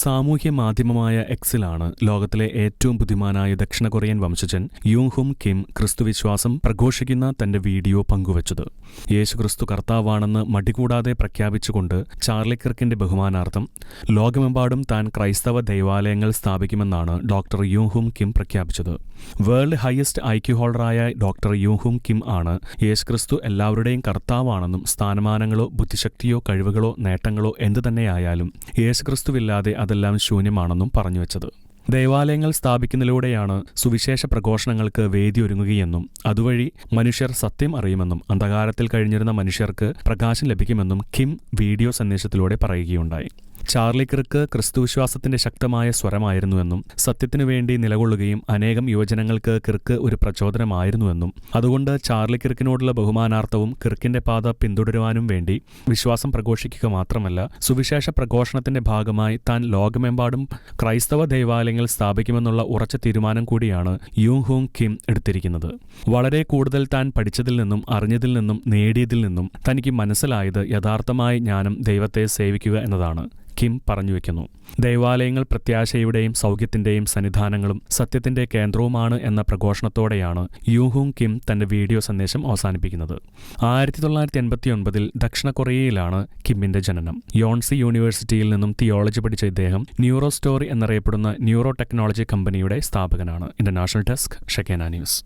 സാമൂഹ്യ മാധ്യമമായ എക്സിലാണ് ലോകത്തിലെ ഏറ്റവും ബുദ്ധിമാനായ ദക്ഷിണ കൊറിയൻ വംശജൻ യൂങ് കിം ക്രിസ്തുവിശ്വാസം പ്രഘോഷിക്കുന്ന തന്റെ വീഡിയോ പങ്കുവച്ചത്. യേശുക്രിസ്തു കർത്താവാണെന്ന് മടികൂടാതെ പ്രഖ്യാപിച്ചുകൊണ്ട് ചാർലി കിർക്കിന്റെ ബഹുമാനാർത്ഥം ലോകമെമ്പാടും താൻ ക്രൈസ്തവ ദൈവാലയങ്ങൾ സ്ഥാപിക്കുമെന്നാണ് ഡോക്ടർ യൂങ് കിം പ്രഖ്യാപിച്ചത്. വേൾഡ് ഹയസ്റ്റ് ഐക്യു ഹോൾഡറായ ഡോക്ടർ യുഹും കിം ആണ് യേശുക്രിസ്തു എല്ലാവരുടെയും കർത്താവാണെന്നും സ്ഥാനമാനങ്ങളോ ബുദ്ധിശക്തിയോ കഴിവുകളോ നേട്ടങ്ങളോ എന്തു തന്നെയായാലും യേശുക്രിസ്തുവില്ലാതെ അതെല്ലാം ശൂന്യമാണെന്നും പറഞ്ഞുവച്ചത് ദേവാലയങ്ങൾ സ്ഥാപിക്കുന്നതിലൂടെയാണ് സുവിശേഷ പ്രഘോഷണങ്ങൾക്ക് വേദിയൊരുങ്ങുകയെന്നും അതുവഴി മനുഷ്യർ സത്യം അറിയുമെന്നും അന്ധകാരത്തിൽ കഴിഞ്ഞിരുന്ന മനുഷ്യർക്ക് പ്രകാശം ലഭിക്കുമെന്നും കിം വീഡിയോ സന്ദേശത്തിലൂടെ പറയുകയുണ്ടായി. ചാർലി ക്രിക്ക് ക്രിസ്തുവിശ്വാസത്തിന്റെ ശക്തമായ സ്വരമായിരുന്നുവെന്നും സത്യത്തിനു വേണ്ടി നിലകൊള്ളുകയും അനേകം യുവജനങ്ങൾക്ക് ക്രിക്ക് ഒരു പ്രചോദനമായിരുന്നുവെന്നും അതുകൊണ്ട് ചാർലി ക്രിക്കിനോടുള്ള ബഹുമാനാർത്ഥവും ക്രിക്കിന്റെ പാത പിന്തുടരുവാനും വേണ്ടി വിശ്വാസം പ്രഘോഷിക്കുക മാത്രമല്ല സുവിശേഷ പ്രഘോഷണത്തിന്റെ ഭാഗമായി താൻ ലോകമെമ്പാടും ക്രൈസ്തവ ദേവാലയങ്ങൾ സ്ഥാപിക്കുമെന്നുള്ള ഉറച്ച തീരുമാനം കൂടിയാണ് യൂങ് ഹോങ് കിം എടുത്തിരിക്കുന്നത്. വളരെ കൂടുതൽ താൻ പഠിച്ചതിൽ നിന്നും അറിഞ്ഞതിൽ നിന്നും നേടിയതിൽ നിന്നും തനിക്ക് മനസ്സിലായത് യഥാർത്ഥമായ ജ്ഞാനം ദൈവത്തെ സേവിക്കുക എന്നതാണ്. കിം പറഞ്ഞു വെക്കുന്നു. ദൈവാലയങ്ങൾ പ്രത്യാശയുടെയും സൗഖ്യത്തിന്റെയും സന്നിധാനങ്ങളും സത്യത്തിന്റെ കേന്ദ്രവുമാണ് എന്ന പ്രഘോഷണത്തോടെയാണ് യൂഹുങ് കിം തന്റെ വീഡിയോ സന്ദേശം അവസാനിപ്പിക്കുന്നത്. ആയിരത്തി തൊള്ളായിരത്തി എൺപത്തിയൊൻപതിൽ ദക്ഷിണ കൊറിയയിലാണ് കിമ്മിന്റെ ജനനം. യോൺസി യൂണിവേഴ്സിറ്റിയിൽ നിന്നും തിയോളജി പഠിച്ച ഇദ്ദേഹം ന്യൂറോ സ്റ്റോറി എന്നറിയപ്പെടുന്ന ന്യൂറോ ടെക്നോളജി കമ്പനിയുടെ സ്ഥാപകനാണ്. International desk Shekinah news.